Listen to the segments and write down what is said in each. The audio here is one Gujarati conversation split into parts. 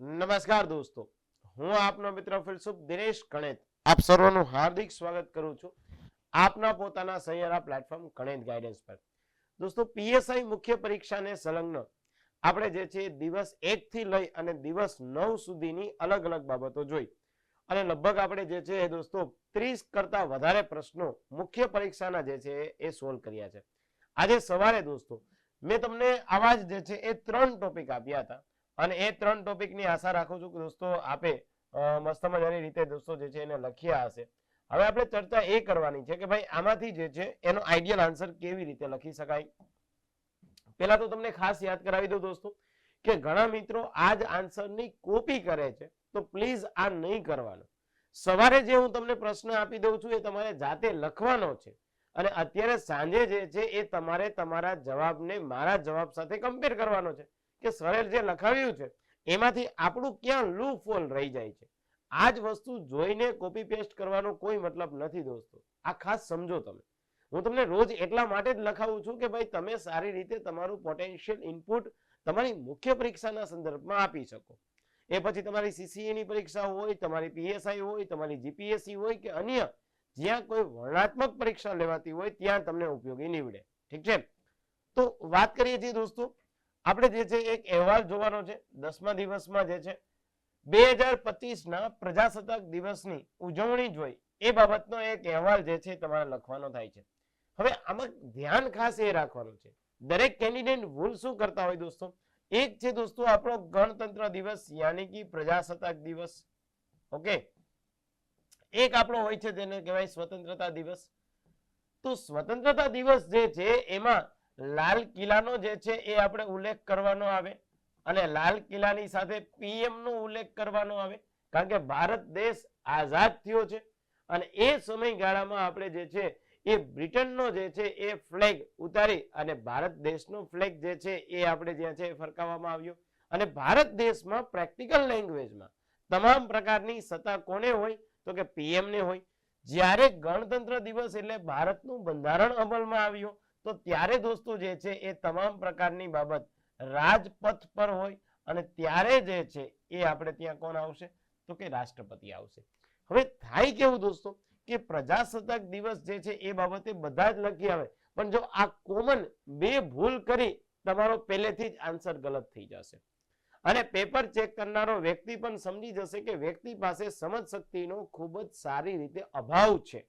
નમસ્કાર દોસ્તો. હું આપનો મિત્ર ફિલસુફ દિનેશ કણેત. આપ સર્વનું હાર્દિક સ્વાગત કરું છું. આપના પોતાના સહિયારા પ્લેટફોર્મ કણેત ગાઈડન્સ પર. દોસ્તો પીએસઆઈ મુખ્ય પરીક્ષાને સંલગ્ન. આપણે જે છે દિવસ એક થી લઈ અને દિવસ નવ સુધીની અલગ અલગ બાબતો જોઈ. અને લગભગ આપણે જે છે દોસ્તો ત્રીસ કરતા વધારે પ્રશ્નો મુખ્ય પરીક્ષાના જે છે એ સોલ્વ કર્યા છે. આજે સવારે દોસ્તો, મેં તમને આવા જ જે છે એ ત્રણ ટોપિક આપ્યા હતા. અને એ ત્રણ ટોપિકની આશા રાખું છું કે દોસ્તો, આપે મસ્ત મજાની રીતે દોસ્તો જે છે એને લખ્યા હશે. હવે આપણે ચર્ચા એ કરવાની છે કે ભાઈ, આમાંથી જે છે એનો આઈડિયલ આન્સર કેવી રીતે લખી શકાય? પેલા તો તમને ખાસ યાદ કરાવી દઉં દોસ્તો કે ઘણા મિત્રો આ જ આન્સરની કોપી કરે છે, તો પ્લીઝ આ નહીં કરવાનું. સવારે જે હું તમને પ્રશ્ન આપી દઉં છું એ તમારે જાતે લખવાનો છે અને અત્યારે સાંજે જે છે એ તમારે તમારા જવાબને મારા જવાબ સાથે કમ્પેર કરવાનો છે. કે સરળ જે લખાવ્યું છે, એમાંથી આપણું ક્યાં લૂપ હોલ રહી જાય છે? આ જ વસ્તુ જોઈને કોપી પેસ્ટ કરવાનો કોઈ મતલબ નથી દોસ્તો. આ ખાસ સમજો તમે. હું તમને રોજ એટલા માટે જ લખાવું છું કે ભાઈ તમે સારી રીતે તમારું પોટેન્શિયલ ઇનપુટ તમારી મુખ્ય પરીક્ષાના સંદર્ભમાં આપી શકો. એ પછી તમારી સીસીએ ની પરીક્ષા હોય, તમારી પીએસઆઈ હોય, તમારી જીપીએસસી હોય કે અન્ય જ્યાં કોઈ વર્ણાત્મક પરીક્ષા લેવાતી હોય, ત્યાં તમને ઉપયોગી નીવડે. ઠીક છે? તો વાત કરીએ છીએ દોસ્તો આપણે જે છે એક અહેવાલ જોવાનો છે, દસમા દિવસમાં જે છે, બે હજાર ના પ્રજાસત્તાક દિવસની ઉજવણી જોઈ. એ બાબતનો એક અહેવાલ જે છે તમારે લખવાનો થાય છે. હવે આમાં ધ્યાન ખાસ એ રાખવાનું છે. દરેક કેન્ડિડેટ ભૂલ શું કરતા હોય દોસ્તો? એક છે દોસ્તો આપણો ગણતંત્ર દિવસ, યાની કે પ્રજાસત્તાક દિવસ. ઓકે? એક આપણો હોય છે જેને કહેવાય સ્વતંત્રતા દિવસ. તો સ્વતંત્રતા દિવસ જે છે એમાં લાલ કિલ્લાનો જે છે એ આપણે ઉલ્લેખ કરવાનો આવે અને લાલ કિલ્લાની સાથે પીએમ નો ઉલ્લેખ કરવાનો આવે. કારણ કે ભારત દેશ આઝાદ થયો છે અને એ સમયગાળામાં આપણે જે છે એ બ્રિટનનો જે છે એ ફ્લેગ ઉતારી અને ભારત દેશનો ફ્લેગ જે છે એ આપણે જ્યાં છે ફરકાવવામાં આવ્યો. અને ભારત દેશમાં પ્રેક્ટિકલ લેંગ્વેજમાં તમામ પ્રકારની સત્તા કોને હોય? તો કે પીએમને હોય. જ્યારે ગણતંત્ર દિવસ એટલે ભારતનું બંધારણ અમલમાં આવ્યું. તો ત્યારે દોસ્તો જે છે એ તમામ પ્રકારની બાબત રાજપથ પર હોય અને ત્યારે જે છે એ આપણે ત્યાં કોણ આવશે? તો કે રાષ્ટ્રપતિ આવશે. હવે થાય કેવું દોસ્તો કે પ્રજાસત્તાક દિવસ જે છે એ બાબતે બધા જ લખી આવે. પણ જો આ કોમન બે ભૂલ કરી તમારો પહેલેથી જ આન્સર ગલત થઈ જશે. અને પેપર ચેક કરનારો વ્યક્તિ પણ સમજી જશે કે વ્યક્તિ પાસે સમજ શક્તિનો ખૂબ જ સારી રીતે અભાવ છે.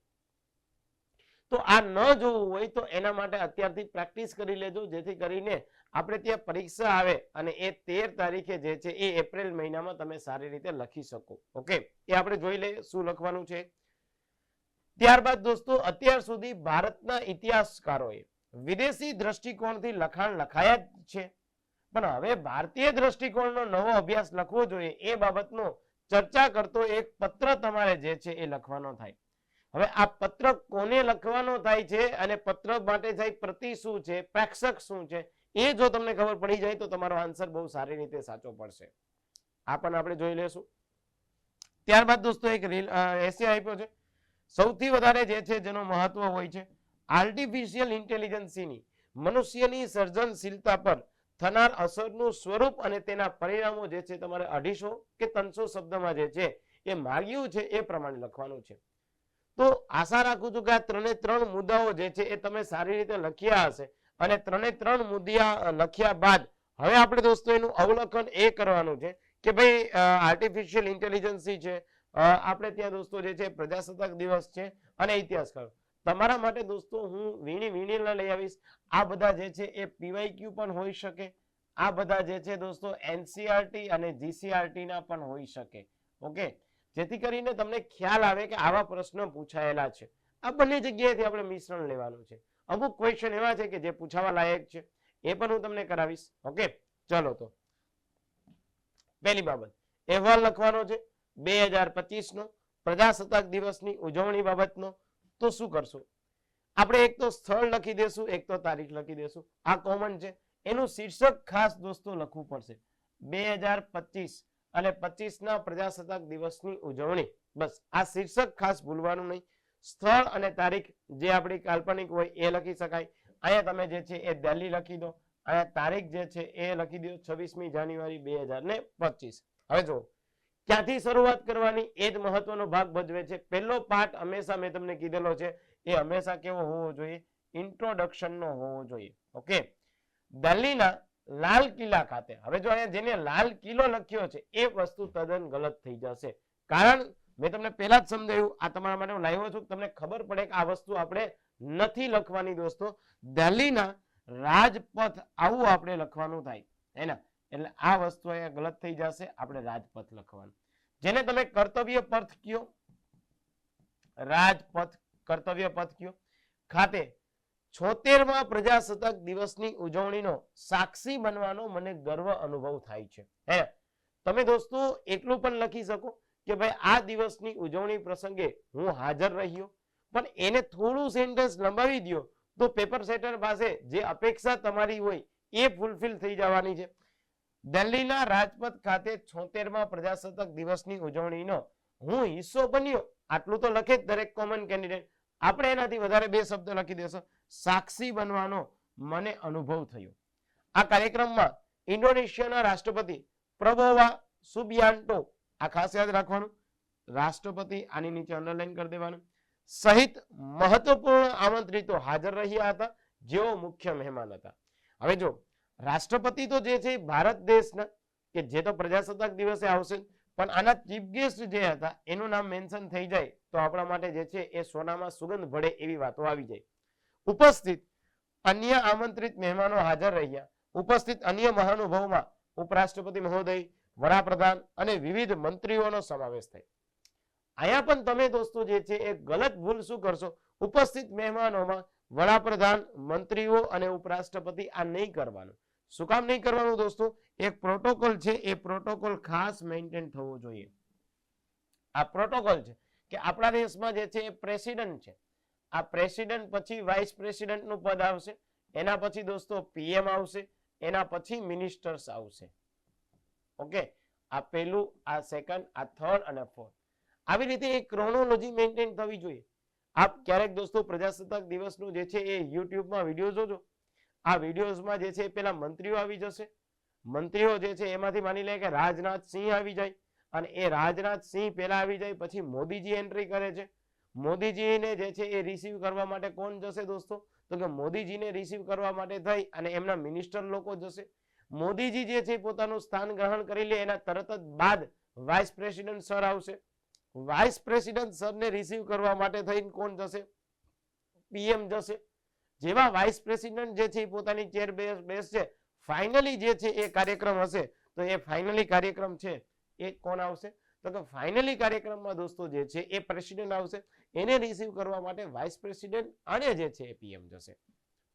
તો આ ન જોવું હોય તો એના માટે અત્યારથી પ્રેક્ટિસ કરી લેજો, જેથી કરીને આપણે ત્યાં પરીક્ષા આવે અને એ તેર તારીખે જે છે એ એપ્રિલ મહિનામાં તમે સારી રીતે લખી શકો. ઓકે? એ આપણે જોઈ લઈએ શું લખવાનું છે. ત્યારબાદ દોસ્તો, અત્યાર સુધી ભારતના ઇતિહાસકારોએ વિદેશી દ્રષ્ટિકોણથી લખાણ લખાયા જ છે. પણ હવે ભારતીય દ્રષ્ટિકોણનો નવો અભ્યાસ લખવો જોઈએ એ બાબતનો ચર્ચા કરતો એક પત્ર તમારે જે છે એ લખવાનો થાય. હવે આ પત્ર કોને લખવાનો થાય છે અને પત્ર માટે થાય પ્રતિ શું છે? પ્રેક્ષક શું છે? એ જો તમને ખબર પડી જાય તો તમારો આન્સર બહુ સારી રીતે સાચો પડશે. આ પણ આપણે જોઈ લેશું. ત્યારબાદ દોસ્તો એક રીલ એસે આપ્યો છે. સૌથી વધારે જે છે જેનો મહત્વ હોય છે આર્ટિફિશિયલ ઇન્ટેલિજન્સીની મનુષ્યની સર્જનશીલતા પર થનાર અસરનું સ્વરૂપ અને તેના પરિણામો જે છે તમારે અઢીસો કે ત્રણસો શબ્દમાં જે છે એ માગ્યું છે એ પ્રમાણે લખવાનું છે. તો આશા રાખું છું કે આ ત્રણે ત્રણ મુદ્દાઓ જે છે એ તમે સારી રીતે લખ્યા હશે. અને ત્રણે ત્રણ મુદ્દા લખ્યા બાદ હવે આપણે દોસ્તો એનું અવલોકન એ કરવાનું છે કે ભાઈ આર્ટિફિશિયલ ઇન્ટેલિજન્સી છે આપણે ત્યાં દોસ્તો જે છે પ્રજાસત્તાક દિવસ છે અને ઇતિહાસકાર તમારા માટે દોસ્તો હું વીણી વીણીને લઈ આવીશ. આ બધા જે છે એ પીવાયક્યુ પણ હોઈ શકે. આ બધા જે છે દોસ્તો એનસીઆરટી અને જીસીઆરટી ના પણ હોઈ શકે. ઓકે? જેથી કરીને તમને ખ્યાલ આવે કે આવા પ્રશ્નો પૂછાયેલા છે. આ બંને જગ્યાએથી આપણે મિશ્રણ લેવાનું છે. અમુક ક્વેશ્ચન એવા છે કે જે પૂછાવા લાયક છે. એ પણ હું તમને કરાવીશ. ઓકે ચલો તો. પહેલી બાબત. અહેવાલ લખવાનો છે. બે હજાર નો પ્રજાસત્તાક દિવસની ઉજવણી બાબતનો. તો શું કરશું? આપણે એક તો સ્થળ લખી દેશું, એક તો તારીખ લખી દેશું. આ કોમન છે. એનું શીર્ષક ખાસ દોસ્તો લખવું પડશે. બે હજાર પચીસ. અને પચીસ ના પ્રજાસત્તાક દિવસની ઉજવણી. બસ, આ શીર્ષક ખાસ ભૂલવાનું નહીં. સ્થળ અને તારીખ જે આપણી કાલ્પનિક હોય એ લખી શકાય. અહીંયા તમે જે છે એ દિલ્હી લખી દો. અહીંયા તારીખ જે છે એ લખી દો છવ્વીસમી જાન્યુઆરી બે હજાર ને પચીસ. હવે જો ક્યાંથી શરૂઆત કરવાની એ જ મહત્વનો ભાગ ભજવે છે. પહેલો પાઠ હંમેશા મેં તમને કીધેલો છે. એ હંમેશા કેવો હોવો જોઈએ? ઇન્ટ્રોડક્શન નો હોવો જોઈએ. ઓકે. દિલ્હીના લાલ કિલ્લા ખાતે. હવે જો અહીંયા જેને લાલ કિલ્લો લખ્યો છે, એ વસ્તુ તદ્દન ગલત થઈ જશે. કારણ, મેં તમને પહેલા જ સમજાવ્યું, આ તમારા માટે હું લાવ્યો છું તમને ખબર પડે કે આ વસ્તુ આપણે નથી લખવાની દોસ્તો. દિલ્હીના રાજપથ આવું આપણે લખવાનું થાય. એના એટલે આ વસ્તુ અહીંયા ગલત થઈ જશે, આપણે રાજપથ લખવાનું. જેને તમે કર્તવ્ય પથ કયો, રાજપથ કર્તવ્ય પથ કયો, ખાતે છોતેરમાં પ્રજાસત્તાક દિવસની ઉજવણીનો સાક્ષી બનવાનો મને ગર્વ અનુભવ થાય છે. હે? તમે દોસ્તો એટલું પણ લખી શકો કે ભાઈ, આ દિવસની ઉજવણી પ્રસંગે હું હાજર રહ્યો, પણ એને થોડું સેન્ટેન્સ લંબાવી દો તો પેપર સેટર પાસે જે અપેક્ષા તમારી હોય એ ફૂલફિલ થઈ જવાની છે. દિલ્હીના રાજપથ ખાતે છોતેરમાં પ્રજાસત્તાક દિવસની ઉજવણીનો હું હિસ્સો બન્યો, આટલું તો લખે જ દરેક કોમન કેન્ડિડેટ આપણે એનાથી વધારે બે શબ્દ લખી દેશો. સાક્ષી બનવાનો મને અનુભવ થયો. આ કાર્યક્રમમાં ઇન્ડોનેશિયાના રાષ્ટ્રપતિ પ્રબોવા સુબિયાન્ટો, આ ખાસ યાદ રાખવાનું, રાષ્ટ્રપતિ આની નીચે અંડરલાઈન કરી દેવાનું. સહિત મહત્વપૂર્ણ આમંત્રિતો હાજર રહ્યા હતા, જેઓ મુખ્ય મહેમાન હતા. હવે જો રાષ્ટ્રપતિ તો જે છે ભારત દેશના, કે જે તો પ્રજાસત્તાક દિવસે આવશે પણ આના ચીફ ગેસ્ટ જે હતા, એનું નામ મેન્શન થઈ જાય તો આપણા માટે જે છે એ સોનામાં સુગંધ ભળે એવી વાતો આવી જાય. ઉપસ્થિત અન્ય આમંત્રિત મહેમાનો હાજર રહ્યા. ઉપસ્થિત અન્ય મહાનુભાવોમાં ઉપરાષ્ટ્રપતિ મહોદય, વડાપ્રધાન અને વિવિધ મંત્રીઓનો સમાવેશ થાય. અહીંયા પણ તમે દોસ્તો જે છે એ ગલત ભૂલ શું કરશો? ઉપસ્થિત મહેમાનોમાં વડાપ્રધાન, મંત્રીઓ અને ઉપરાષ્ટ્રપતિ આ નહીં કરવાનું. શું કામ નહીં કરવાનું દોસ્તો? એક પ્રોટોકોલ છે, એ પ્રોટોકોલ ખાસ મેન્ટેન થવો જોઈએ. આ પ્રોટોકોલ છે કે આપણા દેશમાં જે છે એ પ્રેસિડન્ટ છે. આ પ્રેસિડન્ટ પછી વાઇસ પ્રેસિડન્ટનું પદ આવશે, એના પછી દોસ્તો પીએમ આવશે, એના પછી મિનિસ્ટર્સ આવશે. ઓકે આ પહેલું, આ સેકન્ડ આ થર્ડ અને ફોર્થ આવી રીતે એક ક્રોનોલોજી મેન્ટેન થવી જોઈએ. આપ ક્યારેક દોસ્તો પ્રજાસત્તાક દિવસનું જે છે એ યુટ્યુબમાં વીડિયો જોજો. આ વિડીયોઝમાં જે છે એ પેલા મંત્રીઓ આવી જશે મંત્રીઓ જે છે એમાંથી માની લે કે રાજનાથ સિંહ આવી જાય અને એ રાજનાથ સિંહ પેલા આવી જાય, પછી મોદીજી એન્ટ્રી કરે છે. મોદીજીને જે છે એ રિસીવ કરવા માટે કોણ જશે દોસ્તો? તો કે મોદીજીને રિસીવ કરવા માટે થઈ અને એમના મિનિસ્ટર લોકો જશે. મોદીજી જે છે પોતાનું સ્થાન ગ્રહણ કરી લે, એના તરત જ બાદ વાઇસ પ્રેસિડેન્ટ સર આવશે. વાઇસ પ્રેસિડેન્ટ સરને રિસીવ કરવા માટે થઈને કોણ જશે? પીએમ જશે. જેવા વાઇસ પ્રેસિડેન્ટ જે છે પોતાની ચેર બેસ બેસશે ફાઇનલી જે છે એ કાર્યક્રમ હશે, તો એ ફાઇનલી કાર્યક્રમ છે, એ કોણ આવશે? તો કે ફાઇનલી કાર્યક્રમમાં દોસ્તો જે છે એ પ્રેસિડેન્ટ આવશે. એને રિસીવ કરવા માટે વાઇસ પ્રેસિડેન્ટ અને જે છે એ પીએમ જશે.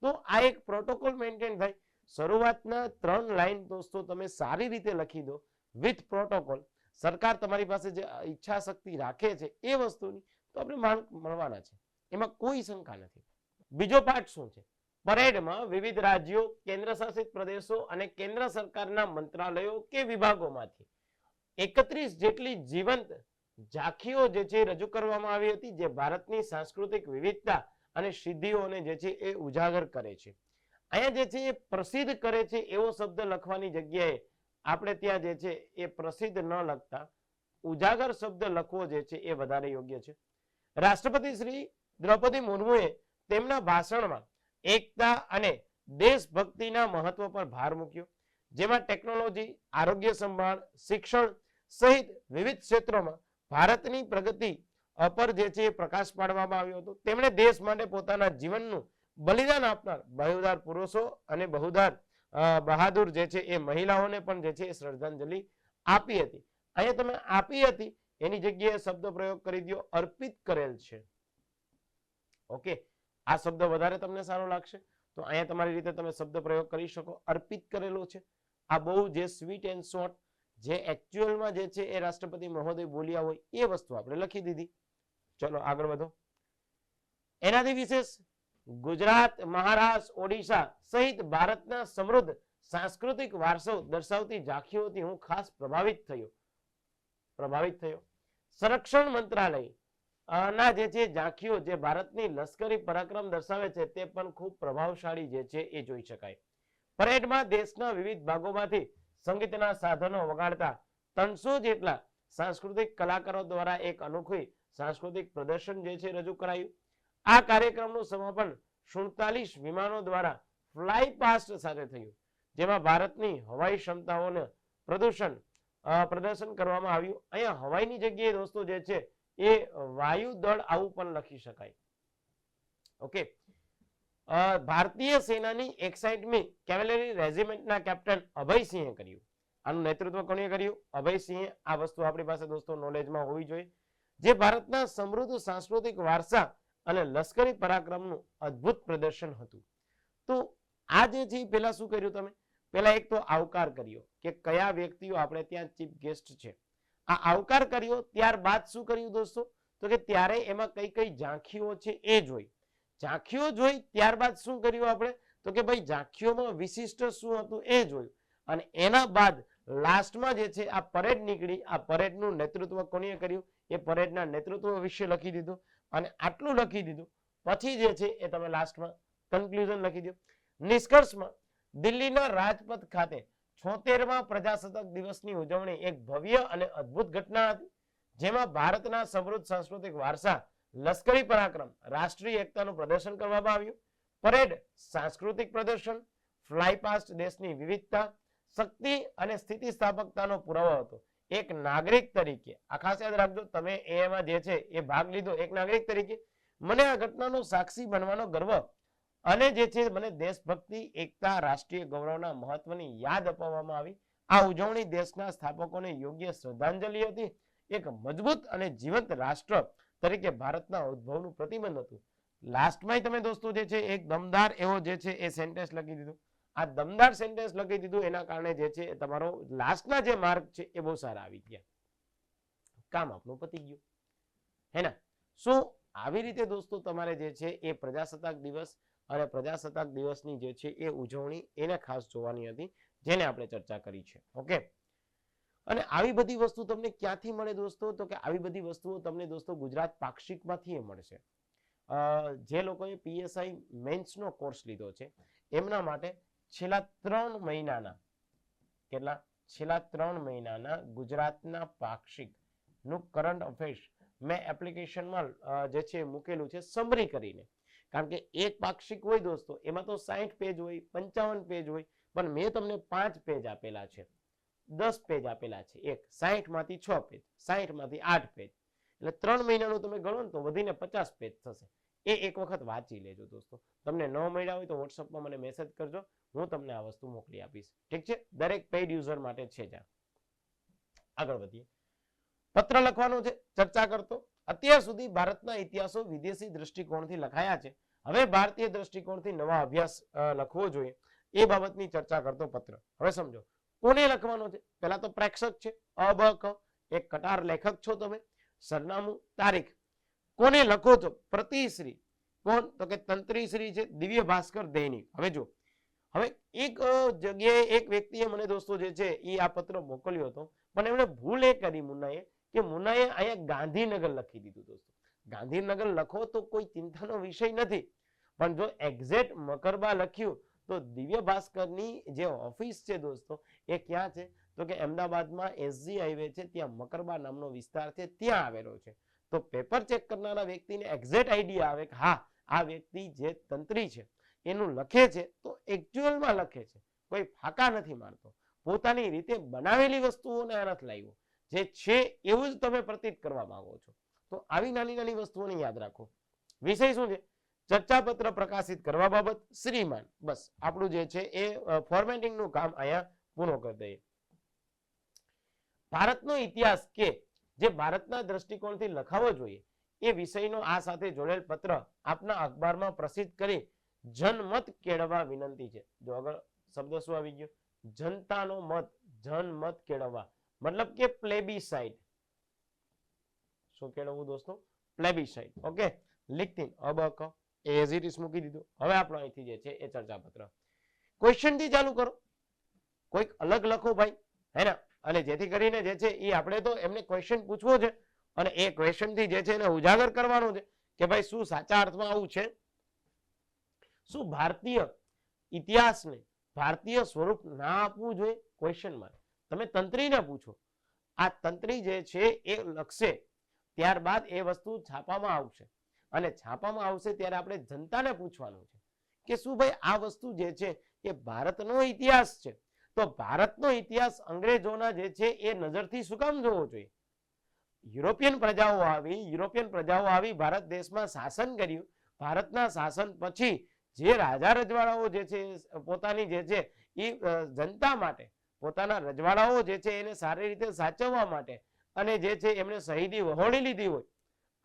તો આ એક પ્રોટોકોલ મેન્ટેન થાય. શરૂઆતના ત્રણ લાઈન દોસ્તો તમે સારી રીતે લખી દો. વિથ પ્રોટોકોલ સરકાર તમારી પાસે જે ઈચ્છા શક્તિ રાખે છે એ વસ્તુની, તો આપણે માર્ક મળવાના છે. એમાં કોઈ શંકા નથી. બીજો પાઠ શું છે? પરેડમાં વિવિધ રાજ્યો કેન્દ્ર શાસિત પ્રદેશો અને કેન્દ્ર સરકારના મંત્રાલયો કે વિભાગોમાંથી એકત્રીસ જેટલી જીવંત ઝાંખીઓ જે છે રજૂ કરવામાં આવી હતી, જે ભારતની સાંસ્કૃતિક વિવિધતા અને સિદ્ધિઓને જે છે એ ઉજાગર કરે છે. અહીંયા જે છે એ પ્રસિદ્ધ કરે છે એવો શબ્દ લખવાની જગ્યાએ આપણે ત્યાં જે છે એ પ્રસિદ્ધ ન લખતા, ઉજાગર શબ્દ લખવો જે છે એ વધારે યોગ્ય છે. રાષ્ટ્રપતિ શ્રી દ્રૌપદી મુર્મુએ તેમના ભાષણમાં એકતા અને દેશભક્તિના મહત્વ પર ભાર મૂક્યો. જેમાં ટેકનોલોજી, આરોગ્ય સંભાળ, શિક્ષણ સહિત વિવિધ ક્ષેત્રોમાં ભારતની પ્રગતિ અપર જે છે પ્રકાશ પાડવામાં આવ્યો હતો. તેમણે દેશ માટે પોતાના જીવનનું બલિદાન આપનાર બહુદાર પુરુષો અને બહુદાર બહાદુર જે છે એ મહિલાઓને પણ જે છે એ શ્રદ્ધાંજલિ આપી હતી. અહીંયા તમે આપી હતી, એની જગ્યાએ શબ્દ પ્રયોગ કરી દો અર્પિત કરેલ છે. ઓકે. આ શબ્દ વધારે તમને સારો લાગશે? તો અહીંયા તમારી રીતે તમે શબ્દ પ્રયોગ કરી શકો. અર્પિત કરેલો છે. આ બહુ જે સ્વીટ એન્ડ શોર્ટ જે એકચ્યુઅલમાં જે છે એ રાષ્ટ્રપતિ મહોદય બોલ્યા હોય એ વસ્તુ આપણે લખી દીધી. ચલો આગળ વધો. એનાથી વિશેષ ગુજરાત, મહારાષ્ટ્ર, ઓડિશા સહિત ભારતના સમૃદ્ધ સાંસ્કૃતિક વારસો દર્શાવતી ઝાંખીઓથી હું ખાસ પ્રભાવિત થયો. પ્રભાવિત થયો. સંરક્ષણ મંત્રાલય ના જે છે, ઝાંખીઓ જે ભારતની લશ્કરી પરાક્રમ દર્શાવે છે, તે પણ ખૂબ પ્રભાવશાળી જે છે, એ જોઈ શકાય. પરેડમાં દેશના વિવિધ ભાગોમાંથી સંગીતના સાધનો વગાડતા ત્રણસો જેટલા સાંસ્કૃતિક કલાકારો દ્વારા એક અનોખી સાંસ્કૃતિક પ્રદર્શન જે છે, રજૂ કરાયું. આ કાર્યક્રમનું સમાપન સુડતાલીસ વિમાનો દ્વારા ફ્લાય પાસ્ટ સાથે થયું, જેમાં ભારતની હવાઈ ક્ષમતાઓને પ્રદૂષણ પ્રદર્શન કરવામાં આવ્યું. અહીંયા હવાઈની જગ્યાએ દોસ્તો જે છે એ વાયુ દળ આવું પણ લખી શકાય. ઓકે? ભારતીય સેનાની એકસાઇટમી કેવેલરી રેજિમેન્ટના કેપ્ટન અભયસિંહે કર્યું. આનું નેતૃત્વ કોણે કર્યું? અભયસિંહે. આ વસ્તુ આપણી પાસે દોસ્તો નોલેજમાં હોવી જોઈએ. જે ભારતના સમૃદ્ધ સાંસ્કૃતિક વારસા અને લશ્કરી પરાક્રમનું અદ્ભુત પ્રદર્શન હતું. તો આ જે છે પહેલા શું કર્યું તમે? પહેલા એક તો આવકાર કર્યો કે કયા વ્યક્તિઓ આપણે ત્યાં ચીફ ગેસ્ટ છે? આ આવકાર કર્યો, ત્યારબાદ શું કર્યું દોસ્તો? તો કે ત્યારે એમાં કઈ કઈ ઝાંખીઓ છે એ જોઈ. ઝાંખીઓ જોઈ, ત્યારબાદ શું કર્યું આપણે? તો કે ભાઈ ઝાંખીઓમાં વિશિષ્ટ શું હતું એ જોયું. અને એના બાદ લાસ્ટમાં જે છે, આ પરેડ નીકળી, આ પરેડનું નેતૃત્વ કોણીએ કર્યું? એ પરેડના નેતૃત્વ વિશે લખી દીધું. અને આટલું લખી દીધું. પછી જે છે, એ તમે લાસ્ટમાં કન્ક્લુઝન લખી દો નિષ્કર્ષમાં દિલ્હીના રાજપથ ખાતે છોતેરમાં પ્રજાસત્તાક દિવસની ઉજવણી એક ભવ્ય અને અદ્ભુત ઘટના હતી, જેમાં ભારતના સમૃદ્ધ સાંસ્કૃતિક વારસા લશ્કરી પરાક્રમ, રાષ્ટ્રીય એકતાનું પ્રદર્શન કરવામાં આવ્યું, પરેડ સાંસ્કૃતિક પ્રદર્શન, ફ્લાયપાસ્ટ દેશની વિવિધતા, શક્તિ અને સ્થિતિસ્થાપકતાનો પુરાવો હતો. એક નાગરિક તરીકે, આ ખાસ યાદ રાખજો, તમે એમાં જે છે એ ભાગ લીધો, એક નાગરિક તરીકે, મને આ ઘટનાનો સાક્ષી બનવાનો ગર્વ અને જે છે, મને દેશભક્તિ, એકતા, રાષ્ટ્રીય ગૌરવના મહત્વની યાદ અપાવવામાં આવી. આ ઉજવણી દેશના સ્થાપકોને યોગ્ય શ્રદ્ધાંજલિ હતી. એક મજબૂત અને જીવંત રાષ્ટ્ર તરીકે ભારતના ઉદ્ભવનું પ્રતિબંધ હતું. લાસ્ટમાં તમે દોસ્તો, જે છે, એક દમદાર એવો જે છે, એ સેન્ટેન્સ લખી દીધું. આ દમદાર સેન્ટેન્સ લખી દીધું, એના કારણે જે છે, તમારો લાસ્ટના જે માર્ક છે, એ બહુ સારા આવી ગયા. કામ આપણું પતી ગયું. હે ને શું આવી રીતે દોસ્તો, તમારે જે છે, એ પ્રજાસત્તાક દિવસ અને પ્રજાસત્તાક દિવસની જે છે એ ઉજવણી એને ખાસ જોવાની હતી, જેને આપણે ચર્ચા કરી છે. ઓકે? અને આવી બધી વસ્તુ તમને ક્યાંથી મળે દોસ્તો? તો કે આવી બધી વસ્તુઓ તમને દોસ્તો ગુજરાત પાક્ષિકમાંથી એ મળશે જે લોકોએ પીએસઆઈ મેન્સનો કોર્સ લીધો છે, એમના માટે છેલ્લા ત્રણ મહિનાના, કેટલા? છેલ્લા ત્રણ મહિનાના ગુજરાતના પાક્ષિકનું કરંટ અફેર્સ મેં એપ્લિકેશનમાં જે છે મૂકેલું છે, સમરી કરીને. કારણ કે એક પાક્ષિક હોય દોસ્તો, એમાં તો સાહીઠ પેજ હોય, પંચાવન પેજ હોય, પણ મેં તમને પાંચ પેજ આપેલા છે. દસ પેજ આપેલા છે. એક સાહીઠમાંથી છ પેજ સાહીઠમાંથી આઠ પેજ એટલે ત્રણ મહિનાનું તમે ગણો ને તો વધીને પચાસ પેજ થશે. એ એક વખત વાંચી લેજો દોસ્તો. તમને ન મળ્યા હોય તો વોટ્સઅપમાં મને મેસેજ કરજો. હું તમને આ વસ્તુ મોકલી આપીશ. ઠીક છે? દરેક પેઇડ યુઝર માટે છે આ. આગળ વધીએ. પત્ર લખવાનો છે. ચર્ચા કરતો. અત્યાર સુધી ભારતના ઇતિહાસો વિદેશી દ્રષ્ટિકોણથી લખાયા છે. હવે ભારતીય દ્રષ્ટિકોણથી નવા અભ્યાસ લખવો જોઈએ. એ બાબતની ચર્ચા કરતો પત્ર. હવે સમજો, કોને લખવાનો છે? પહેલા તો પ્રેક્ષક છે. અ, બ, ક. એક કટાર લેખક છો તમે. સરનામું, તારીખ. કોને લખો છો? પ્રતિશ્રી. કોણ? તો કે તંત્રીશ્રી છે, દિવ્ય ભાસ્કર દૈનિક. હવે જો હવે એક જગ્યાએ એક વ્યક્તિએ મને દોસ્તો જે છે, એ આ પત્ર મોકલ્યો હતો. પણ એમણે ભૂલ એ કરી મુન્નાએ, કે મુન્નાએ અહીંયા ગાંધીનગર લખી દીધું, દોસ્તો. ગાંધીનગર લખો તો કોઈ ચિંતાનો વિષય નથી. પણ જો એક્ઝેક્ટ મકરબા લખ્યું, તો દિવ્ય ભાસ્કરની જે ઓફિસ છે દોસ્તો, એ ક્યાં છે? તો કે અમદાવાદમાં એસજી હાઈવે છે, ત્યાં મકરબા નામનો વિસ્તાર છે, ત્યાં આવેલો છે. તો પેપર ચેક કરનારા વ્યક્તિને એક્ઝેક્ટ આઈડિયા આવે કે હા, આ વ્યક્તિ જે તંત્રી છે, એનું લખે છે, તો એકચ્યુઅલમાં લખે છે. કોઈ ફાકા નથી મારતો. પોતાની રીતે બનાવેલી વસ્તુઓને આ લાવ્યો. જે છે એવું જ તમે પ્રતીત કરવા માંગો છો. તો આવી નાની નાની વસ્તુઓને યાદ રાખો. વિષય શું છે? ચર્ચાપત્ર પ્રકાશિત કરવા બાબત શ્રીમાન. બસ, આપણું જે છે એ ફોર્મેટિંગનું કામ અહીંયા પૂર્ણ કરી દઈએ. ભારતનો ઇતિહાસ કે જે ભારતના દ્રષ્ટિકોણથી લખાવો જોઈએ, એ વિષયનો આ સાથે જોડેલ પત્ર આપના અખબારમાં પ્રસિદ્ધ કરી જનમત કેળવવા વિનંતી છે. જો આગળ શબ્દ શું આવી ગયો? જનતાનો મત, જનમત કેળવવા. મતલબ કે પ્લેબીસાઇડ શું કેળવવું દોસ્તો? Plebiscite okay? લિખતી. અબક એઝ ઇટ ઇઝ મૂકી દીધું. હવે આપણો અહીંથી જે છે એ ચર્ચાપત્ર. ક્વેશ્ચનથી ચાલુ કરો. કોઈક અલગ લખો ભાઈ, હે ને? અને જેથી કરીને જે છે એ આપણે તો એમને ક્વેશ્ચન પૂછવો છે અને એ ક્વેશ્ચનથી જે છે એને ઉજાગર કરવાનો છે કે ભાઈ શું સાચા અર્થમાં આવું છે? શું ભારતીય ઇતિહાસને ભારતીય સ્વરૂપ ના આપવું જોઈએ? ક્વેશ્ચનમાં તમે તંત્રીને પૂછો. આ તંત્રી જે છે એ લખશે, ત્યારબાદ એ વસ્તુ છાપવામાં આવશે. અને છાપામાં આવશે ત્યારે આપણે જનતાને પૂછવાનું છે કે શું ભાઈ આ વસ્તુ જે છે એ ભારતનો ઇતિહાસ છે? તો ભારતનો ઇતિહાસ અંગ્રેજોના જે છે એ નજરથી શું કામ જોવો જોઈએ? યુરોપિયન પ્રજાઓ આવી, યુરોપિયન પ્રજાઓ આવી ભારત દેશમાં શાસન કર્યું. ભારતના શાસન પછી જે રાજા રજવાડાઓ જે છે, પોતાની જે છે એ જનતા માટે, પોતાના રજવાડાઓ જે છે એને સારી રીતે સાચવવા માટે અને જે છે એમણે શહીદી વહોળી લીધી હોય.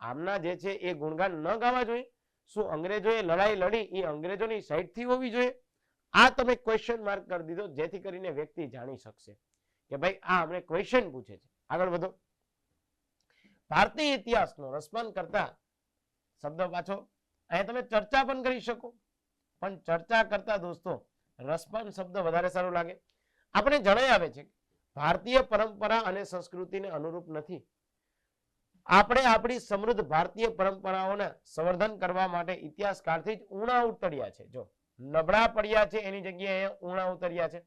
આમના જે છે એ ગુણગાન ન ગાવા જોઈએ. શું અંગ્રેજોએ લડાઈ લડી એ અંગ્રેજોની સાઈડથી હોવી જોઈએ? આ તમે ક્વેશ્ચન માર્ક કરી દીધો, જેથી કરીને વ્યક્તિ જાણી શકશે. કે ભાઈ, આ અમને ક્વેશ્ચન પૂછે છે. આગળ વધો. ભારતીય ઇતિહાસનો રસપાન કરતા શબ્દ પાછો. અહીંયા તમે ચર્ચા પણ કરી શકો. પણ ચર્ચા કરતા દોસ્તો રસપાન શબ્દ વધારે સારું લાગે. આપણે જણાઈ આવે છે ભારતીય પરંપરા અને સંસ્કૃતિને અનુરૂપ નથી. આપણે આપણી સમૃદ્ધ ભારતીય પરંપરાઓને સંવર્ધન કરવા માટે ઇતિહાસકારથી જ ઊણા ઉતર્યા છે. જો નબળા પડ્યા છે એની જગ્યાએ ઊણા ઉતર્યા છે.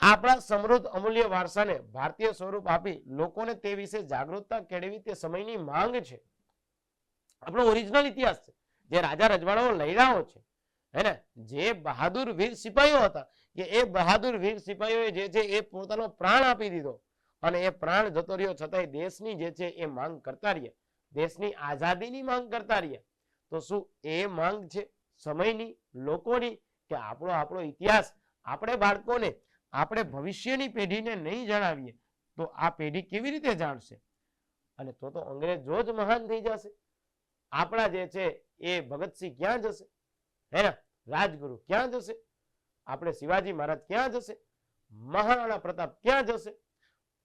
આપણા સમૃદ્ધ અમૂલ્ય વારસાને ભારતીય સ્વરૂપ આપી લોકોને તે વિશે જાગૃતતા કેળવી તે સમયની માંગ છે. આપણો ઓરિજિનલ ઇતિહાસ છે. જે રાજા રજવાડાઓ લડ્યાઓ છે. હે ને જે બહાદુર વીર સિપાહીઓ હતા. કે એ બહાદુર વીર સિપાહીઓએ જે છે એ પોતાનો પ્રાણ આપી દીધો. અને એ પ્રાણ જતો રહ્યો, છતાંય દેશની જે છે એ માંગ કરતા રહ્યા દેશની આઝાદીની માંગ કરતા રહ્યા તો શું એ માંગ છે સમયની, લોકોની, કે આપણો આપણો ઇતિહાસ, આપણે બાળકોને, આપણે ભવિષ્યની પેઢીને નહીં જણાવીએ? તો આ પેઢી કેવી રીતે જાણશે? અને તો તો અંગ્રેજો જ મહાન થઈ જશે. આપણા જે છે એ ભગતસિંહ ક્યાં જશે? હે ને? રાજગુરુ ક્યાં જશે? આપણે શિવાજી મહારાજ ક્યાં જશે? મહારાણા પ્રતાપ ક્યાં જશે?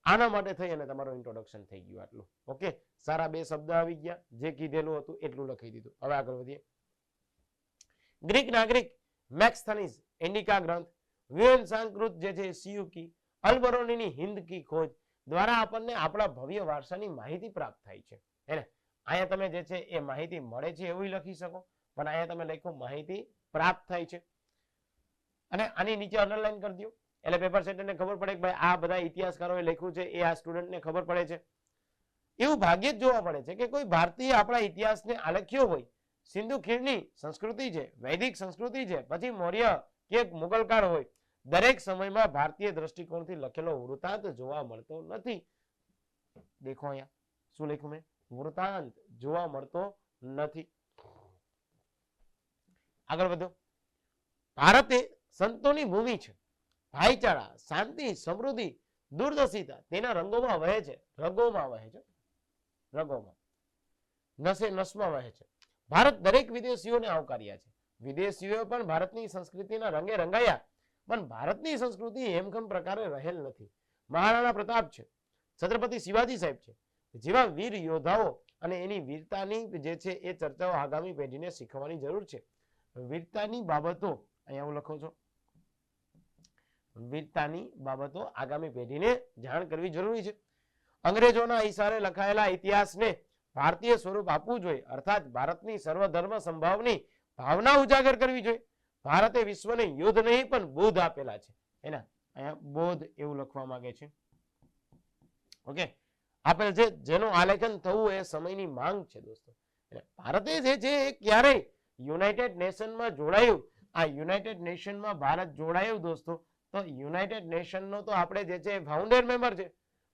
આના માટે થઈ અને તમારું ઇન્ટ્રોડક્શન થઈ ગયું આટલું. ઓકે સારા બે શબ્દ આવી ગયા. જે કીધેલું હતું એટલું લખી દીધું. હવે આગળ વધીએ. ગ્રીક નાગરિક મેક્સ્થનીઝ એન્ડિકા ગ્રંથ વિવેન સંસ્કૃત જે છે સિયુકી અલબરોનીની હિન્દ કી ખોજ દ્વારા આપણને આપણા ભવ્ય વારસાની માહિતી પ્રાપ્ત થાય છે. એને અહીંયા તમે જે છે, એ માહિતી મળે છે એવું લખી શકો, પણ અહીંયા તમે લખો માહિતી પ્રાપ્ત થાય છે. અને આની નીચે અન્ડરલાઈન કરી દો એટલે પેપર સેન્ટરને ખબર પડે કે ભાઈ આ બધા ઇતિહાસકારોએ લખ્યું છે, એ આ સ્ટુડન્ટને ખબર પડે છે. એવું ભાગ્યે જ જોવા પડે છે કે કોઈ ભારતીય આપણા ઇતિહાસને આલેખ્યો હોય, સિંધુ ખીણની સંસ્કૃતિ છે, વૈદિક સંસ્કૃતિ છે, પછી મૌર્ય કે મુગલ હોય, દરેક સમયમાં ભારતીય દ્રષ્ટિકોણથી લખેલો વૃતાંત જોવા મળતો નથી. દેખો અહીંયા, શું લખ્યું મેં? વૃતાંત જોવા મળતો નથી. આગળ વધો. ભારત એ સંતોની ભૂમિ છે. ભાઈચારા, શાંતિ, સમૃદ્ધિ, દૂરદર્શિતા તેના રંગોમાં વહે છે. રંગોમાં વહે છે. રગોમાં. નસે નસમાં વહે છે. ભારત દરેક વિદેશીઓને આવકાર્યા છે. વિદેશીઓ પણ ભારતની સંસ્કૃતિના રંગે રંગાયા. પણ ભારતની સંસ્કૃતિ હેમખમ પ્રકારે રહેલ નથી. મહારાણા પ્રતાપ છે. છત્રપતિ શિવાજી સાહેબ છે. જેવા વીર યોદ્ધાઓ અને એની વીરતાની જે છે એ ચર્ચાઓ આગામી પેઢીને શીખવાની જરૂર છે. વીરતાની બાબતો અહીંયા હું લખું છું. વીરતાની બાબતો આગામી પેઢીને જાણ કરવી જરૂરી છે. અંગ્રેજોના ઈશારે લખાયેલા ઇતિહાસને ભારતીય સ્વરૂપ આપવું જોઈએ. અર્થાત ભારતની સર્વધર્મ સંભાવની ભાવના ઉજાગર કરવી જોઈએ. ભારતે વિશ્વને યુદ્ધ નહીં, પણ બોધ આપેલા છે. એના, અહીંયા બોધ એવું લખવા માંગે છે. ઓકે? આપેલ છે, જેનું આલેખન થવું એ સમયની માંગ છે, દોસ્તો. ભારતે જે છે એ ક્યારેય યુનાઇટેડ નેશનમાં જોડાયું, આ યુનાઇટેડ નેશનમાં ભારત જોડાયું, દોસ્તો તો યુનાઇટેડ નેશનનો તો આપણે જે છે ફાઉન્ડર મેમ્બર છે.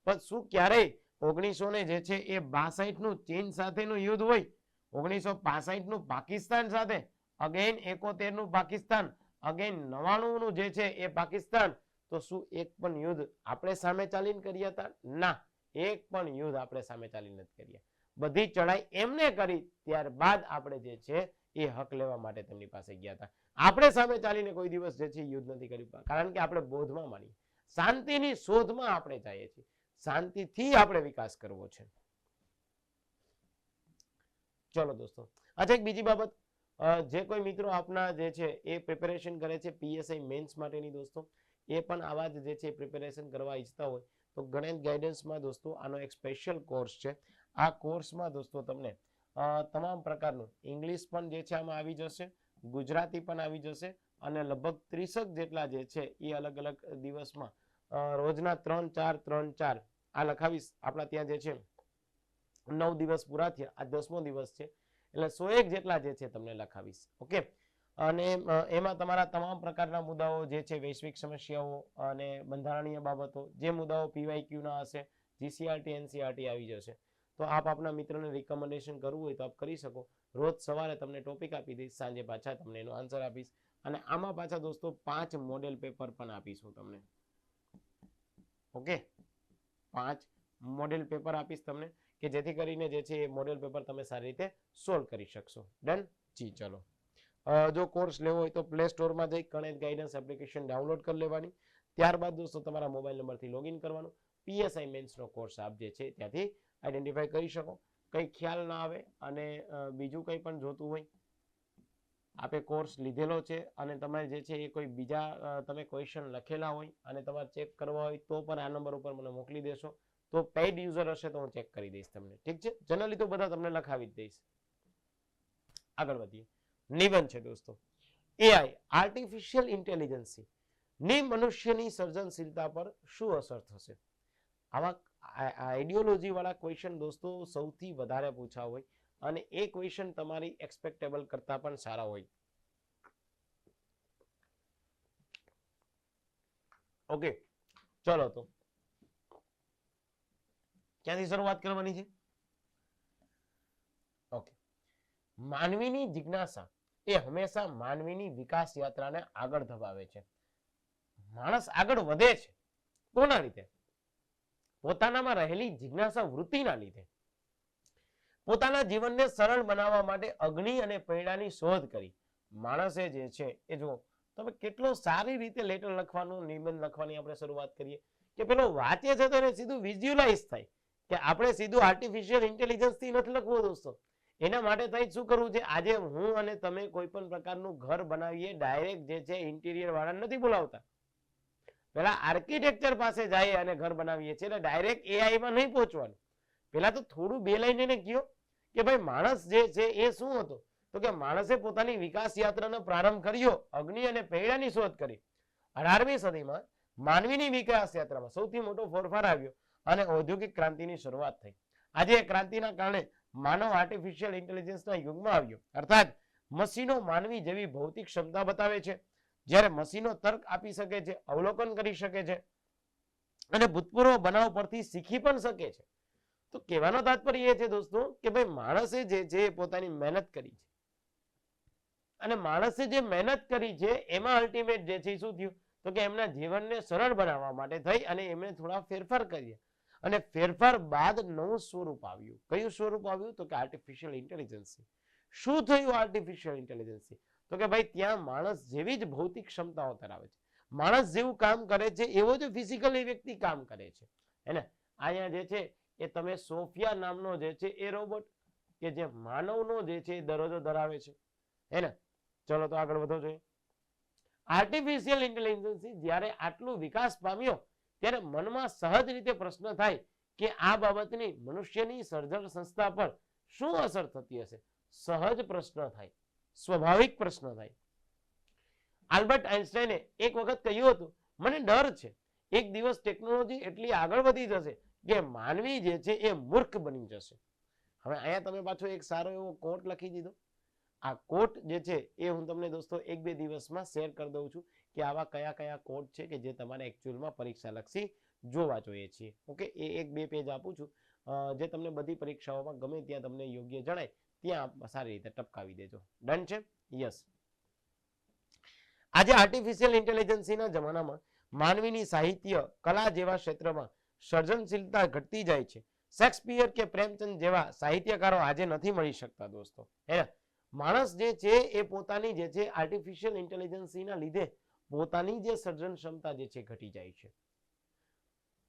પણ શું ક્યારેય ઓગણીસો ને જે છે એ બાસઠનું ચીન સાથેનું યુદ્ધ હોય, ઓગણીસો પાસઠનું પાકિસ્તાન સાથે, અગેન એકોતેરનું પાકિસ્તાન, અગેન નવાણું જે છે એ પાકિસ્તાન, તો શું એક પણ યુદ્ધ આપણે સામે ચાલીને કર્યા હતા? ના, એક પણ યુદ્ધ આપણે સામે ચાલીને નથી કર્યા. બધી ચડાઈ એમને કરી, ત્યારબાદ આપણે જે છે એ હક લેવા માટે તેમની પાસે ગયા હતા. આપણે સામે ચાલીને કોઈ દિવસ જે છે યુદ્ધ નથી કર્યું. કારણ કે આપણે બોધમાં માની શાંતિની શોધમાં આપણે જઈએ છીએ. શાંતિથી આપણે વિકાસ કરવો છે. ચલો દોસ્તો. અચ્છા, એક બીજી બાબત. જે કોઈ મિત્રો આપના જે છે એ પ્રિપેરેશન કરે છે પીએસઆઈ મેન્સ માટેની દોસ્તો, એ પણ આવા જ જે છે પ્રિપેરેશન કરવા ઈચ્છતા હોય, તો ગણેશ ગાઈડન્સમાં દોસ્તો આનો એક સ્પેશિયલ કોર્સ છે. આ કોર્સમાં દોસ્તો તમને તમામ પ્રકારનું ઇંગ્લિશ પણ જે છે આમાં આવી જશે. ગુજરાતી પણ આવી જશે અને લગભગ ત્રીસક જેટલા જે છે એ અલગ અલગ દિવસમાં રોજના ત્રણ, ચાર ત્રણ, ચાર, આ લખાવીશ. આપણા ત્યાં જે છે, નવ દિવસ પૂરા થયા. આ દસમો દિવસ છે. એટલે સો એક જેટલા જે છે તમને લખાવીશ. ઓકે? અને એમાં તમારા તમામ પ્રકારના મુદ્દાઓ જે છે, વૈશ્વિક સમસ્યાઓ અને બંધારણીય બાબતો, જે મુદ્દાઓ પીવાય ના હશે જીસીઆરટી એનસીઆરટી આવી જશે. તો આપ આપના મિત્રને રિકમેન્ડેશન કરવું હોય તો આપ કરી શકો. રોજ સવારે તમને ટોપિક આપી દઈશ, સાંજે પાછા તમને એનો આન્સર આપીશ. અને આમાં પાછા દોસ્તો પાંચ મોડેલ પેપર પણ આપીશું તમને. ઓકે? પાંચ મોડેલ પેપર આપીશ તમને કે જેથી કરીને જે છે એ મોડેલ પેપર તમે સારી રીતે સોલ્વ કરી શકશો. ડન જી, ચલો. જો કોર્સ લેવો હોય તો પ્લે સ્ટોરમાં જઈ કણેજ ગાઈડન્સ એપ્લિકેશન ડાઉનલોડ કરી લેવાની. ત્યારબાદ દોસ્તો તમારા મોબાઈલ નંબરથી લોગિન કરવાનું. પીએસઆઈ મેન્સનો કોર્સ આપ જે છે ત્યાંથી આઈડેન્ટિફાઈ કરી શકો. કંઈ ખ્યાલ ના આવે અને બીજું કંઈ પણ જોતું હોય. આપે કોર્સ લીધેલો છે અને તમારે જે છે એ કોઈ બીજા તમે ક્વેશ્ચન લખેલા હોય અને તમારે ચેક કરવા હોય તો પણ આ નંબર ઉપર મને મોકલી દેશો. તો પેઇડ યુઝર હશે તો હું ચેક કરી દઈશ તમને. ઠીક છે? જનરલી તો બધા તમને લખાવી જ દઈશ. આગળ વધીએ. નિબંધ છે દોસ્તો. એઆઈ આર્ટિફિશિયલ ઇન્ટેલિજન્સી ની મનુષ્યની સર્જનશીલતા પર શું અસર થશે? આવા આઈડિયોલોજી વાળા ક્વેશ્ચન દોસ્તો સૌથી વધારે પૂછા હોય અને એ ક્વેશ્ચન તમારી એક્સપેક્ટેબલ કરતાં પણ સારા હોય. ઓકે ચલો તો. ક્યાંથી શરૂઆત કરવાની છે? ઓકે માનવીની જિજ્ઞાસા એ હંમેશા માનવીની વિકાસ યાત્રાને આગળ ધપાવે છે. માણસ આગળ વધે છે. કોના લીધે પોતાનામાં રહેલી જિજ્ઞાસા વૃત્તિના લીધે. પોતાના જીવનને સરળ બનાવવા માટે અગ્નિ અને પૈડાની શોધ કરી. માણસે જે છે, એ જો તમે કેટલો સારી રીતે લેટર લખવાનું, નિબંધ લખવાની આપણે શરૂઆત કરીએ. કે પેલો વાંચે છે તો એને સીધું વિઝ્યુલાઇઝ થાય. કે આપણે સીધું આર્ટિફિશિયલ ઇન્ટેલિજન્સથી નથી લખવું દોસ્તો. એના માટે થઈ શું કરવું છે? આજે હું અને તમે કોઈ પણ પ્રકારનું ઘર બનાવીએ ડાયરેક્ટ જે છે ઇન્ટિરિયર વાળા નથી બોલાવતા. પેલા આર્કિટેક્ચર પાસે જઈએ અને ઘર બનાવીએ છીએ એટલે ડાયરેક્ટ એઆઈ માં નહીં પહોંચવાનું. પેલા તો થોડું બે લાઈન એને કયો કે ભાઈ માણસ જે છે એ શું હતો? તો કે માણસે પોતાની વિકાસ યાત્રાનો પ્રારંભ કર્યો, અગ્નિ અને પૈડાની શોધ કરી. અઢારમી સદીમાં માનવીની વિકાસ યાત્રામાં સૌથી મોટો ફેરફાર આવ્યો અને ઔદ્યોગિક ક્રાંતિની શરૂઆત થઈ. આજે એ ક્રાંતિના કારણે માનવ આર્ટિફિશિયલ ઇન્ટેલિજન્સના યુગમાં આવ્યો. અર્થાત મશીનો માનવી જેવી ભૌતિક ક્ષમતા બતાવે છે. જ્યારે મશીનો તર્ક આપી શકે છે, અવલોકન કરી શકે છે અને ભૂતપૂર્વ બનાવ પરથી શીખી પણ શકે છે. તો કહેવાનો તાત્પર્ય એ છે દોસ્તો કે ભાઈ માણસે જે એ પોતાની મહેનત કરી છે. અને માણસે જે મહેનત કરી છે એમાં અલ્ટિમેટ જે છે શું થયું? તો કે એમના જીવનને સરળ બનાવવા માટે થઈ અને એમણે થોડા ફેરફાર કર્યા. અને ફેરફાર બાદ નવું સ્વરૂપ આવ્યું. કયું સ્વરૂપ આવ્યું? તો કે આર્ટિફિશિયલ ઇન્ટેલિજન્સી શું થયું આર્ટિફિશિયલ ઇન્ટેલિજન્સી તો કે ભાઈ ત્યાં માણસ જેવી જ ભૌતિક ક્ષમતાઓ ધરાવે છે. માણસ જેવું કામ કરે છે, એવો જ ફિઝિકલી વ્યક્તિ કામ કરે છે. હે અહીંયા જે છે, એ તમે સોફિયા નામનો જે છે, એ રોબોટ કે જે માનવનો જે છે, એ દરજ્જો ધરાવે છે. હે ચલો તો આગળ વધો જોઈએ. આર્ટિફિશિયલ ઇન્ટેલિજન્સી જ્યારે આટલું વિકાસ પામ્યો, ત્યારે મનમાં સહજ રીતે પ્રશ્ન થાય કે આ બાબતની મનુષ્યની સર્જન સંસ્થા પર શું અસર થતી હશે? સહજ પ્રશ્ન થાય. સ્વાભાવિક પ્રશ્ન થાય. આલ્બર્ટ આઇન્સ્ટાઈને એક વખત કહ્યું હતું, મને ડર છે. એક દિવસ ટેકનોલોજી એટલી આગળ વધી જશે કે માનવી જે છે એ મૂર્ખ બની જશે. હવે અહીંયા તમે પાછો એક સારો એવો કોટ લખી દીધો. આ કોટ જે છે એ હું તમને દોસ્તો એક બે દિવસમાં શેર કરી દઉં છું કે આવા કયા કયા કોટ છે કે જે તમારે એકચ્યુઅલમાં પરીક્ષા લક્ષી જોવા જોઈએ છીએ. ઓકે એ એક બે પેજ આપું છું. જે તમને બધી પરીક્ષાઓમાં ગમે ત્યાં તમને યોગ્ય જણાય. ત્યાં સારી રીતે ટપકાવી દેજો. ડન છે? યસ આજે આર્ટિફિશિયલ ઇન્ટેલિજન્સીના જમાનામાં માનવીની સાહિત્ય, કલા જેવા ક્ષેત્રમાં સર્જનશીલતા ઘટતી જાય છે. શેક્સપિયર કે પ્રેમચંદ જેવા સાહિત્યકારો આજે નથી મળી શકતા દોસ્તો. હે માણસ જે છે એ પોતાની જે છે આર્ટિફિશિયલ ઇન્ટેલિજન્સીના લીધે પોતાની જે સર્જન ક્ષમતા જે છે ઘટી જાય છે.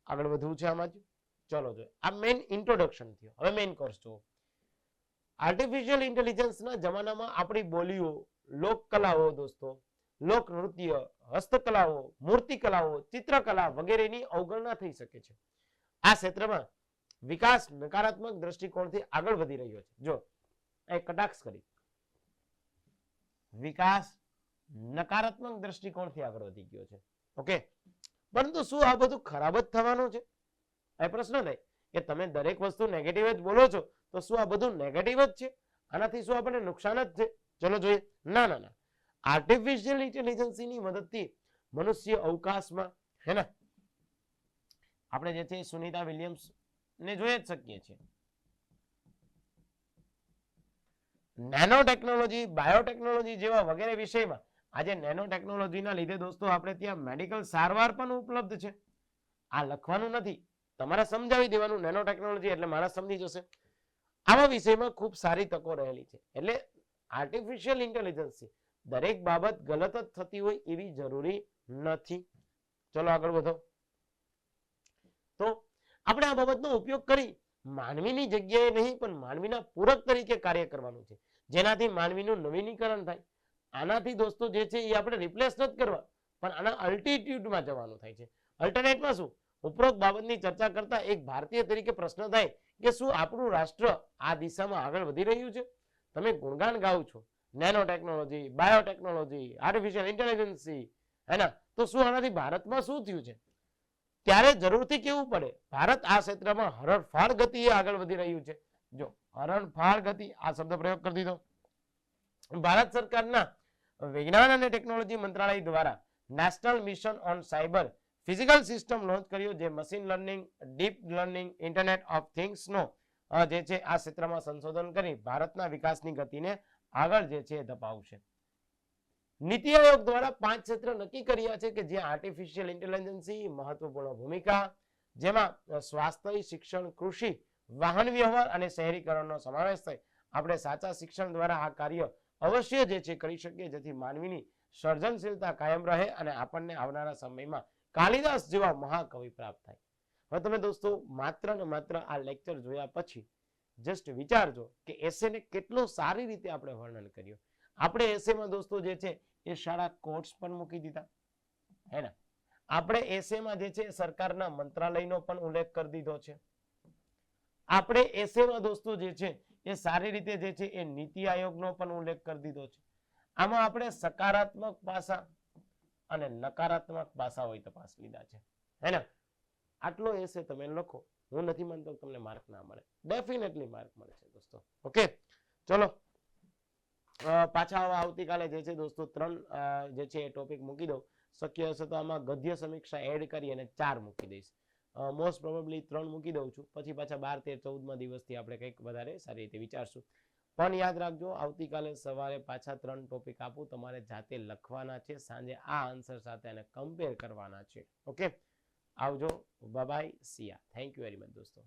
આગળ વધવું છે આમાં જ? ચલો જો આ મેઇન ઇન્ટ્રોડક્શન થયો. હવે મેઇન કોર્સ જુઓ. આર્ટિફિશિયલ ઇન્ટેલિજન્સના જમાનામાં આપણી બોલીઓ લોક કલાઓ દોસ્તો લોક નૃત્ય હસ્તકલાઓ, મૂર્તિકલાઓ, ચિત્રકલા વગેરેની અવગણના થઈ શકે છે. આ ક્ષેત્રમાં વિકાસ નકારાત્મક દ્રષ્ટિકોણથી આગળ વધી રહ્યો છે. જો એ કટાક્ષ કરી. વિકાસ નકારાત્મક દ્રષ્ટિકોણથી આગળ વધી ગયો છે. ઓકે? પરંતુ શું આ બધું ખરાબ જ થવાનું છે? એ પ્રશ્ન નહીં. કે તમે દરેક વસ્તુ નેગેટિવ જ બોલો છો. તો શું આ બધું નેગેટિવ જ છે? આનાથી શું આપણને નુકસાન જ છે? ચલો જોઈએ. ના ના ના. આર્ટિફિશિયલ ઇન્ટેલિજન્સની મદદથી મનુષ્ય અવકાશમાં, હે ને? આપણે જે છે સુનિતા વિલિયમ્સ ને જોઈ જ શકીએ છીએ. નેનો ટેકનોલોજી બાયોટેકનોલોજી જેવા વગેરે વિષયમાં આજે નેનો ટેકનોલોજીના લીધે દોસ્તો આપણે ત્યાં મેડિકલ સારવાર પણ ઉપલબ્ધ છે. આ લખવાનું નથી. તમારે સમજાવી દેવાનું નેનો ટેકનોલોજી એટલે માણસ સમજી જશે. આવા વિષયમાં ખૂબ સારી તકો રહેલી છે. એટલે આર્ટિફિશિયલ ઇન્ટેલિજન્સ દરેક બાબત ગલત જ થતી હોય એવી જરૂરી નથી. ચલો આગળ વધો. તો આપણે આ બાબતનો ઉપયોગ કરી માનવીની જગ્યાએ નહીં, પણ માનવીના પૂરક તરીકે કાર્ય કરવાનું છે. જેનાથી માનવીનું નવીનીકરણ થાય. આનાથી દોસ્તો જે છે એ આપણે રિપ્લેસ નથી કરવા, પણ આના અલ્ટિટ્યુડમાં જવાનું થાય છે. અલ્ટરનેટમાં શું? ઉપરોક્ત બાબતની ચર્ચા કરતા એક ભારતીય તરીકે પ્રશ્ન થાય કે શું આપણું રાષ્ટ્ર આ દિશામાં આગળ વધી રહ્યું છે? તમે ગુણગાન ગાઓ છો nano technology biotechnology artificial intelligence હેના? તો શું આનાથી ભારતમાં શું થયું છે? ત્યારે જરૂરથી કેવું પડે, ભારત આ ક્ષેત્રમાં હરણફાળ ગતિએ આગળ વધી રહ્યું છે. જો હરણફાળ ગતિ, આ શબ્દ પ્રયોગ કરી દીધો. ભારત સરકારના વિજ્ઞાન અને ટેકનોલોજી મંત્રાલય દ્વારા national mission on cyber physical system launch કર્યું જે machine learning, deep learning, internet of થિંગ્સનો જે છે આ ક્ષેત્રમાં સંશોધન કરી ભારતના વિકાસની ગતિને આગળ જે છે ધપાવશે. નીતિ આયોગ દ્વારા પાંચ ક્ષેત્ર નક્કી કર્યા છે કે જ્યાં આર્ટિફિશિયલ ઇન્ટેલિજન્સી મહત્વપૂર્ણ ભૂમિકા, જેમાં સ્વાસ્થ્ય, શિક્ષણ, કૃષિ, વાહન વ્યવહાર અને શહેરીકરણનો સમાવેશ થાય. આપણે સાચા શિક્ષણ દ્વારા આ કાર્ય અવશ્ય જે છે કરી શકીએ જેથી માનવીની સર્જનશીલતા કાયમ રહે અને આપણને આવનારા સમયમાં કાલિદાસ જેવા મહાકવિ પ્રાપ્ત થાય. હવે તમે દોસ્તો માત્ર ને માત્ર આ લેક્ચર જોયા પછી જસ્ટ વિચારજો કે એસેને કેટલો સારી રીતે આપણે વર્ણન કર્યું. આપણે એસેમાં દોસ્તો જે છે એ શાળા કોર્સ પણ મૂકી દીધા. હે ને? આપણે એસેમાં જે છે સરકારના મંત્રાલયનો પણ ઉલ્લેખ કરી દીધો છે. આપણે એસેમાં દોસ્તો જે છે એ સારી રીતે જે છે એ નીતિ આયોગનો પણ ઉલ્લેખ કરી દીધો છે. આમાં આપણે સકારાત્મક પાસા અને નકારાત્મક પાસા હોય તપાસ લીધા છે. હે આટલો એસે તમે લખો, હું નથી માનતો તમને માર્ક ના મળે. ડેફિનેટલી માર્ક મળે છે દોસ્તો. ઓકે ચલો. પાછા આવતીકાલે જે છે દોસ્તો ત્રણ જે છે એ ટોપિક મૂકી દઉં. શક્ય હશે તો આમાં ગદ્ય સમીક્ષા એડ કરી અને ચાર મૂકી દઈશ. મોસ્ટ પ્રોબેબલી ત્રણ મૂકી દઉં છું. પછી પાછા બાર તેર ચૌદમાં દિવસથી આપણે કંઈક વધારે સારી રીતે વિચારશું. પણ યાદ રાખજો, આવતીકાલે સવારે પાછા ત્રણ ટોપિક આપું, તમારે જાતે લખવાના છે, સાંજે આ આન્સર સાથે એને કમ્પેર કરવાના છે. ઓકે આવજો. Bye see ya thank you very much દોસ્તો.